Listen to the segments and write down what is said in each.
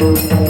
Música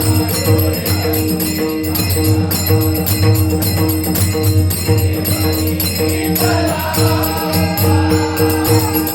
Thank you.